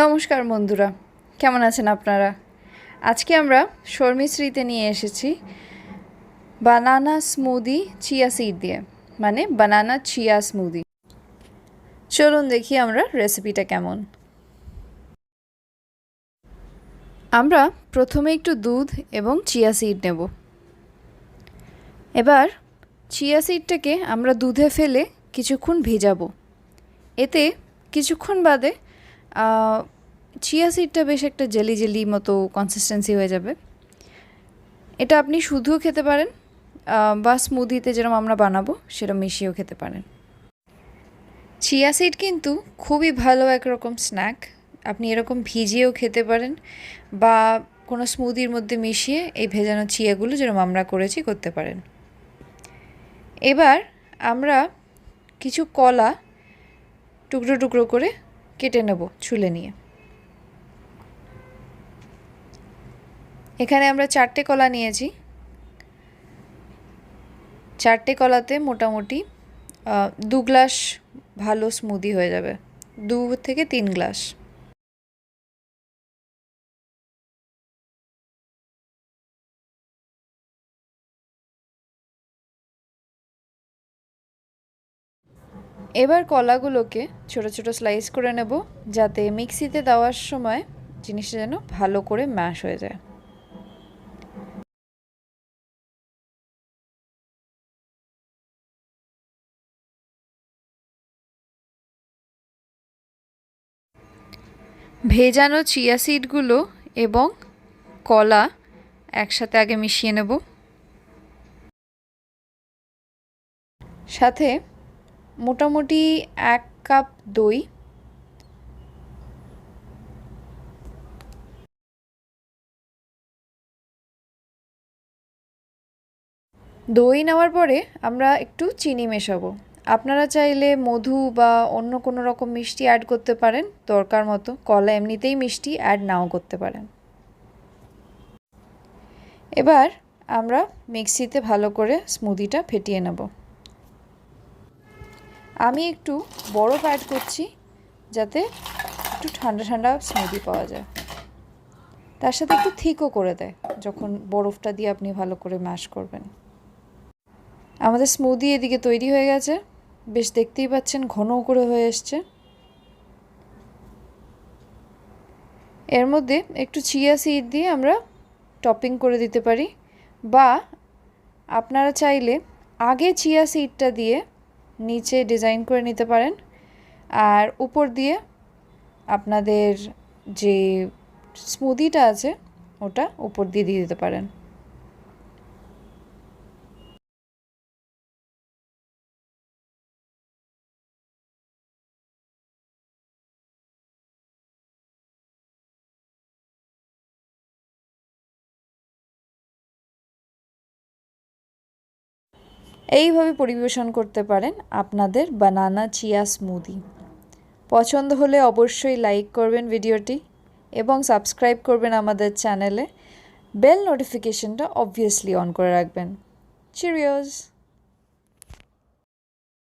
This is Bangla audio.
নমস্কার বন্ধুরা, কেমন আছেন আপনারা? আজকে আমরা শর্মিশ্রীতে নিয়ে এসেছি বানানা স্মুদি চিয়া সিড দিয়ে মানে বানানা চিয়া স্মুদি। চলুন দেখি আমরা রেসিপিটা কেমন। আমরা প্রথমে একটু দুধ এবং চিয়া সিড নেব। এবার চিয়া সিডটাকে আমরা দুধে ফেলে কিছুক্ষণ ভেজাবো। এতে কিছুক্ষণ বাদে চিয়া সিডটা বেশ একটা জেলি জেলি মতো কনসিস্টেন্সি হয়ে যাবে। এটা আপনি শুধুও খেতে পারেন বা স্মুদিতে যেরকম আমরা বানাবো, সেরকম মিশিয়েও খেতে পারেন। চিয়া সিড কিন্তু খুবই ভালো একরকম স্ন্যাক আপনি এরকম ভিজিয়েও খেতে পারেন, বা কোনো স্মুদির মধ্যে মিশিয়ে এই ভেজানো চিয়াগুলো যেরকম আমরা করেছি করতে পারেন। এবার আমরা কিছু কলা টুকরো টুকরো করে কেটে নেব ছুলে নিয়ে। এখানে আমরা চারটে কলা নিয়েছি। চারটে কলাতে মোটামুটি দু গ্লাস ভালো স্মুদি হয়ে যাবে। দু থেকে তিন গ্লাস। এবার কলাগুলোকে ছোট ছোট স্লাইস করে নেব যাতে মিক্সিতে দেওয়ার সময় জিনিসটা যেন ভালো করে ম্যাশ হয়ে যায়। ভেজানো চিয়া সিডগুলো এবং কলা একসাথে আগে মিশিয়ে নেব। সাথে মোটামুটি এক কাপ দই। দই নেওয়ার পরে আমরা একটু চিনি মেশাবো। আপনারা চাইলে মধু বা অন্য কোনো রকম মিষ্টি অ্যাড করতে পারেন, দরকার মতো। কলা এমনিতেই মিষ্টি অ্যাড নাও করতে পারেন। এবার আমরা মিক্সিতে ভালো করে স্মুদিটা ফেটিয়ে নেব। আমি একটু বরফ অ্যাড করছি যাতে একটু ঠান্ডা ঠান্ডা স্মুদি পাওয়া যায়। তার সাথে একটু থিকও করে দেয়, যখন বরফটা দিয়ে আপনি ভালো করে ম্যাশ করবেন। আমাদের স্মুদি এদিকে তৈরি হয়ে গেছে। বেশ দেখতেই পাচ্ছেন ঘন করে হয়ে এসছে। এর মধ্যে একটু চিয়া সিড দিয়ে আমরা টপিং করে দিতে পারি। বা আপনারা চাইলে আগে চিয়া সিডটা দিয়ে নিচে ডিজাইন করে নিতে পারেন। আর উপর দিয়ে আপনাদের যে স্মুদিটা আছে, ওটা উপর দিয়ে দিয়ে দিতে পারেন। এইভাবে পরিবেশন করতে পারেন আপনাদের বানানা চিয়া স্মুদি পছন্দ হলে অবশ্যই লাইক করবেন ভিডিওটি এবং সাবস্ক্রাইব করবেন আমাদের চ্যানেলে বেল নোটিফিকেশনটা অবভিয়াসলি অন করে রাখবেন। চিরিয়স